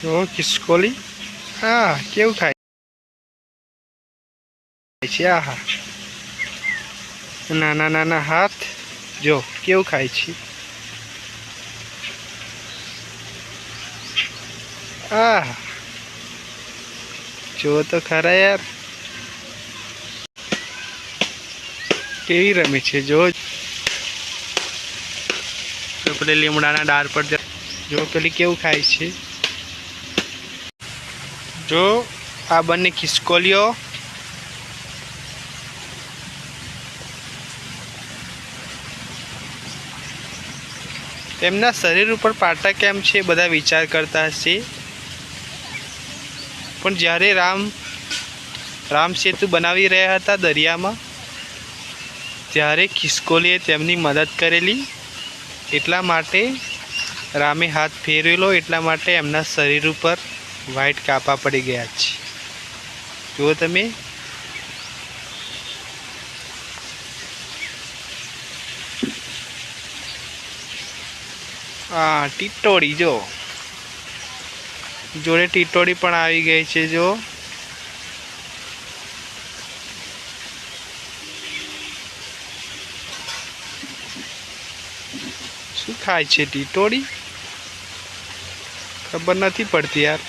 જો ખિસકોલી હા, કેવું ખાય છે, આહા. નાના નાના હાથ. જો, કેવું ખાય છે? આ જો તો ખરા યાર. કેવી રમે છે, જો. પેલી લીમડાના ડાળ પર જો પેલી કેવું ખાય છે? જો, આ બંને ખિસકોલીઓ. તેમના શરીર ઉપર પાટા કેમ છે બધા વિચાર કરતા હશે. પણ જ્યારે રામ રામ સેતુ બનાવી રહ્યા હતા દરિયામાં, ત્યારે ખિસકોલીએ તેમની મદદ કરેલી. એટલા માટે રામે હાથ ફેરવેલો, એટલા માટે એમના શરીર ઉપર વ્હાઈટ કાપા પડી ગયા છે. જુઓ તમે. હા ટીટોડી જો જોડે ટીટોડી પણ આવી ગઈ છે જો શું ખાય છે ટીટોડી ખબર નથી પડતી યાર.